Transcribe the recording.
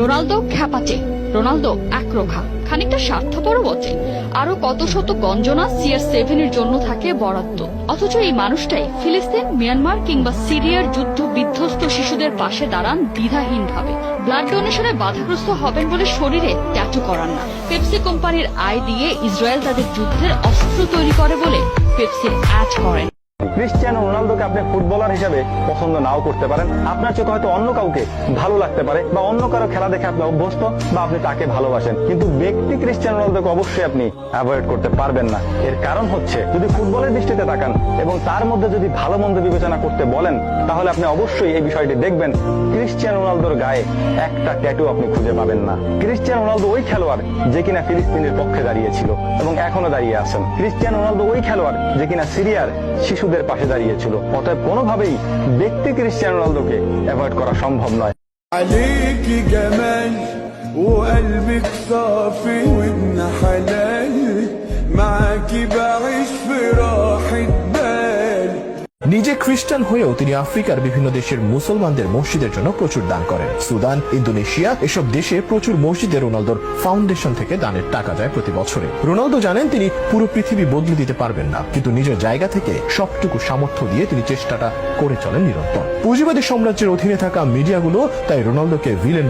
Ronaldo খ্যাপাচে Ronaldo একরোখা, খানিকটা স্বার্থপরও বটে। আরও কত শত গঞ্জনা সিআর সেভেনের জন্য থাকে বরাদ্দ। অথচ এই মানুষটাই ফিলিস্তিন, মিয়ানমার কিংবা সিরিয়ার যুদ্ধ বিধ্বস্ত শিশুদের পাশে দাঁড়ান দ্বিধাহীন ভাবে ব্লাড ডোনেশনে বাধাগ্রস্ত হবেন বলে শরীরে ট্যাটু করান না। পেপসি কোম্পানির আয় দিয়ে ইসরায়েল তাদের যুদ্ধের অস্ত্র তৈরি করে বলে পেপসি অ্যাড করেন। ক্রিস্টিয়ানো রোনালদোকে আপনি ফুটবলার হিসেবে পছন্দ নাও করতে পারেন। আপনার চোখে হয়তো অন্য কাউকে ভালো লাগতে পারে বা অন্য কারও খেলা দেখে আপনি অভ্যস্ত বা আপনি তাকে ভালোবাসেন। কিন্তু ব্যক্তি ক্রিস্টিয়ানো রোনালদোকে অবশ্যই আপনি অ্যাভয়েড করতে পারবেন না এর কারণ হচ্ছে যদি ফুটবলের দৃষ্টিতে তাকান এবং তার মধ্যে যদি ভালো মন্দ বিবেচনা করতে বলেন তাহলে আপনি অবশ্যই এই বিষয়টি দেখবেন ক্রিস্টিয়ানো রোনালদোর গায়ে একটা ট্যাটু আপনি খুঁজে পাবেন না ক্রিস্টিয়ানো রোনালদো ওই খেলোয়াড় যে কিনা ফিলিস্তিনের পক্ষে দাঁড়িয়েছিল এবং এখনো দাঁড়িয়ে আছেন ক্রিস্টিয়ানো রোনালদো ওই খেলোয়াড় যে কিনা সিরিয়ার শিশুদের পাশে দাঁড়িয়েছিল অতএব কোনোভাবেই ব্যক্তি ক্রিস্টিয়ানো রোনালদোকে অ্যাভয়েড করা সম্ভব নয় عليك جمال وقلبك صافي وابن حلال معاكي بعيش في راحة بال নিজে খ্রিস্টান হয়েও তিনি আফ্রিকার বিভিন্ন দেশের মুসলমানদের মসজিদের জন্য প্রচুর দান করেন সুদান ইন্দোনেশিয়া এসব দেশে প্রচুর মসজিদে রোনালদোর ফাউন্ডেশন থেকে দানের টাকা যায় প্রতি বছরে রোনালদো জানেন তিনি পুরো পৃথিবী বদলে দিতে পারবেন না কিন্তু নিজের জায়গা থেকে সবটুকু সামর্থ্য দিয়ে তিনি চেষ্টাটা করে চলেন নিরন্তর পুঁজিবাদী সাম্রাজ্যের অধীনে থাকা মিডিয়াগুলো তাই রোনালদোকে ভিলেন